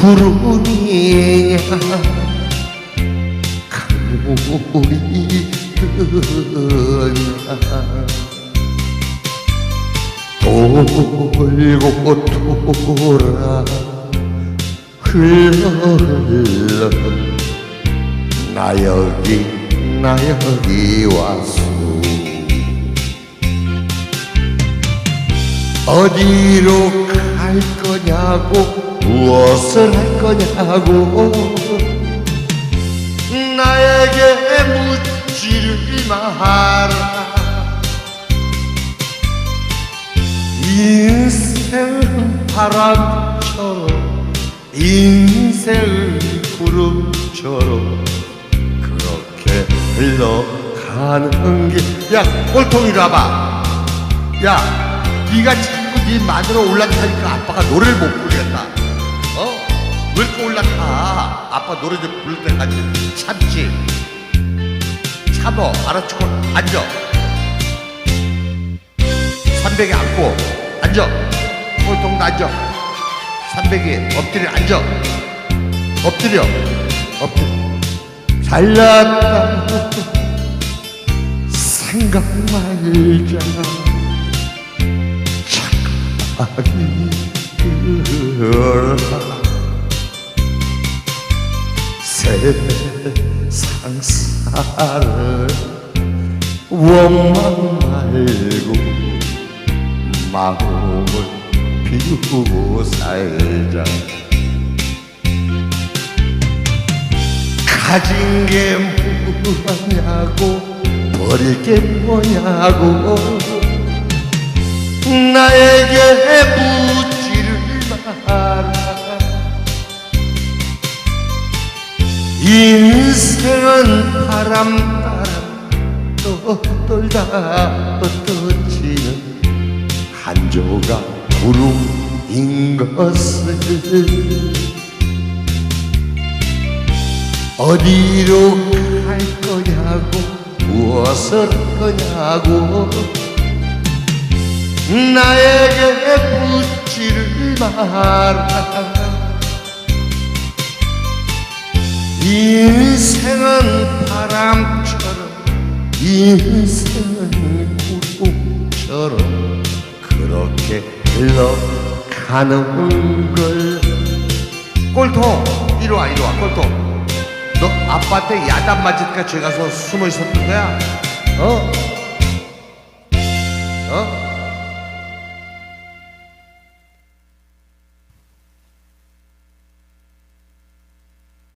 구름이냐 강물이 흐르냐 돌고 돌아 흘러 흘러 나 여기 나 여기 왔소 어디로 갈 거냐고 무엇을 할 거냐고. 나에게 묻지를 마라. 인생은 바람처럼 인생은 구름처럼 그렇게 흘러가는 게야 꼴통이로 와봐. 야 네가 자꾸 네 마누라 올라타니까 아빠가 노래를 못 부르겠다. 어? 왜 이렇게 올라타 아빠 노래 좀 부를 때까지 참지. 참어. 알아치고 앉아. 300에 앉고 앉아. 꼴통도 앉아. 300에 엎드려 앉아. 엎드려. 엎드려. 잘났다. 생각 말자 착하기 흘러 세상 살을 원망 말고 마음을 비우고 살자. 가진 게 뭐냐고 버릴 게 뭐냐고 나에게 묻지를 마라 인생은 바람 따라 떠돌다 떠지는 한 조각 구름인 것을 어디로 갈 거냐고 무엇을 할 거냐고. 나에게 묻지를 마라 인생은 바람처럼 인생은 구름처럼 그렇게 흘러가는 걸 꼴통 이리 와 이리 와 꼴통 너 아빠한테 야단 맞을까 저기 가서 숨어 있었던 거야? 어? 어?